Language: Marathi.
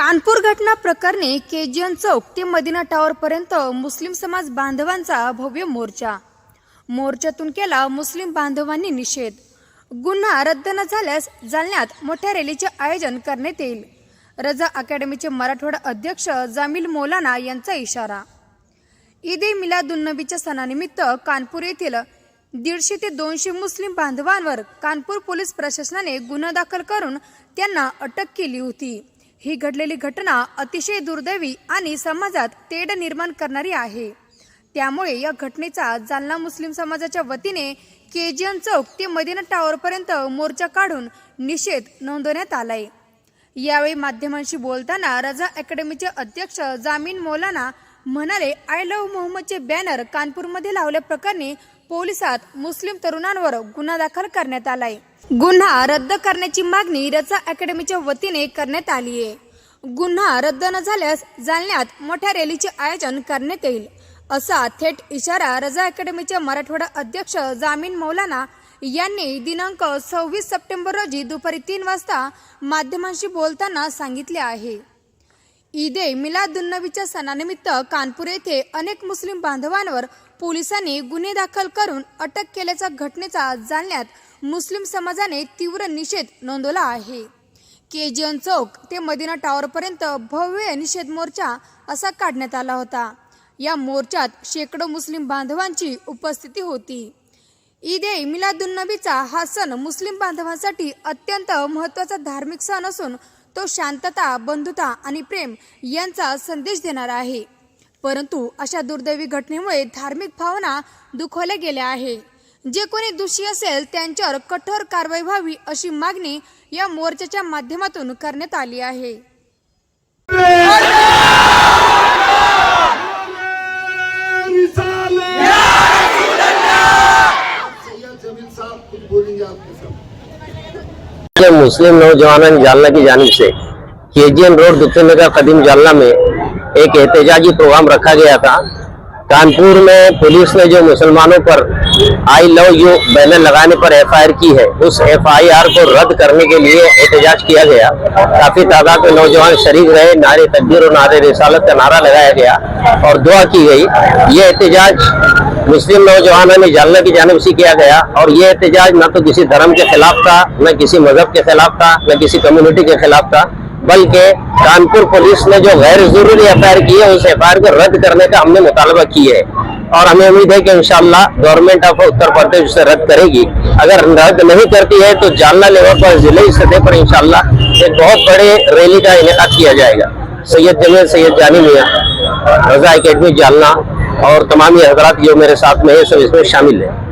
कानपूर घटना प्रकरणी केजीएन चौक ते मदिना टॉवर पर्यंत मुस्लिम समाज बांधवांचा भव्य मोर्चा. मोर्चातून केला मुस्लिम बांधवांनी निषेध. गुन्हा रद्द न झाल्यास जालन्यात मोठ्या रॅलीचे आयोजन करण्यात येईल. रजा अकॅडमीचे मराठवाडा अध्यक्ष जामील मौलाना यांचा इशारा. ईद ए मिलादुन्नबीच्या सणानिमित्त कानपूर येथील दीडशे ते दोनशे मुस्लिम बांधवांवर कानपूर पोलीस प्रशासनाने गुन्हा दाखल करून त्यांना अटक केली होती. ही घडलेली घटना अतिशय दुर्दैवी आणि समाजात तेढ निर्माण करणारी आहे. त्यामुळे या घटनेचा जालना मुस्लिम समाजाच्या वतीने के जी एन चौक ते मदिना टॉवरपर्यंत मोर्चा काढून निषेध नोंदवण्यात आलाय. यावेळी माध्यमांशी बोलताना रजा अकॅडमीचे अध्यक्ष जामीन मौलाना म्हणाले आय लव्ह मोहम्मदचे बॅनर कानपूरमध्ये लावल्याप्रकरणी पोलिसात मुस्लिम तरुणांवर गुन्हा दाखल करण्यात आलाय. गुन्हा रद्द करण्याची मागणी रजा अकॅडमीच्या वतीने करण्यात आली आहे. गुन्हा रद्द न झाल्यास जालन्यात मोठ्या रॅलीचे आयोजन करण्यात येईल असा थेट इशारा रजा अकॅडमीचे मराठवाडा अध्यक्ष जामीन मौलाना यांनी दिनांक सव्वीस सप्टेंबर रोजी दुपारी तीन वाजता माध्यमांशी बोलताना सांगितले आहे. ईद ए मिलादुन्नबीच्या सणानिमित्त कानपूर येथे अनेक मुस्लिम बांधवांवर पोलिसांनी गुन्हे दाखल करून अटक केल्याच्या घटनेचा जालन्यात मुस्लिम समाजाने तीव्र निषेध नोंदवला आहे. केजीएन चौक ते मदिना टॉवरपर्यंत भव्य निषेध मोर्चा असा काढण्यात आला होता. या मोर्चात शेकडो मुस्लिम बांधवांची उपस्थिती होती. ईद ए मिलादुन्नबीचा हा सण मुस्लिम बांधवांसाठी अत्यंत महत्त्वाचा धार्मिक सण असून तो शांतता बंधुता आणि प्रेम यांचा संदेश देणारा आहे. परंतु अशा दुर्दैवी घटनेमुळे धार्मिक भावना दुखवल्या गेल्या आहे. जे कोणी दोषी असेल त्यांच्यावर कठोर कारवाई व्हावी अशी मागणी या मोर्चाच्या माध्यमातून करण्यात आली आहे. मुस्लिम नौजवान जालना की जानब से केजीएन रोड दुत्तनगर कदीम जालना में एक एहतजाजी प्रोग्राम रखा गया था। कानपुर में पुलिस ने जो मुसलमानों पर आई लव यू बैनर लगाने पर एफआईआर की है, उस एफआईआर को रद्द करने के लिए एहतजाज किया गया। काफ़ी तादाद में नौजवान शरीक रहे, नारे तकबीर और नारे रिसालत का नारा लगाया गया और दुआ की गई, ये एहतजाज मुस्लिम नौजवानों ने जालना की जानब से किया गया और ये एहतजाज न तो किसी धर्म के खिलाफ था, न किसी मज़हब के खिलाफ था, न किसी कम्युनिटी के खिलाफ था। बल्कि कानपुर पुलिस ने जो गैर ज़रूरी एफ़ आई आर की है, उस एफ़ आई आर को रद्द करने का हमने मुतालबा की है। और हमें उम्मीद है कि इंशाल्लाह गवर्नमेंट ऑफ़ उत्तर प्रदेश उसे रद्द करेगी। अगर रद्द नहीं करती है तो जालना लेवल पर, ज़िले सतह पर इंशाल्लाह एक बहुत बड़े रैली का इनका किया जाएगा। सैयद जमील सैयद जानी मियाँ, रजा अकेडमी जालना और तमाम ये हजरात जो मेरे साथ में है सब इसमें शामिल है।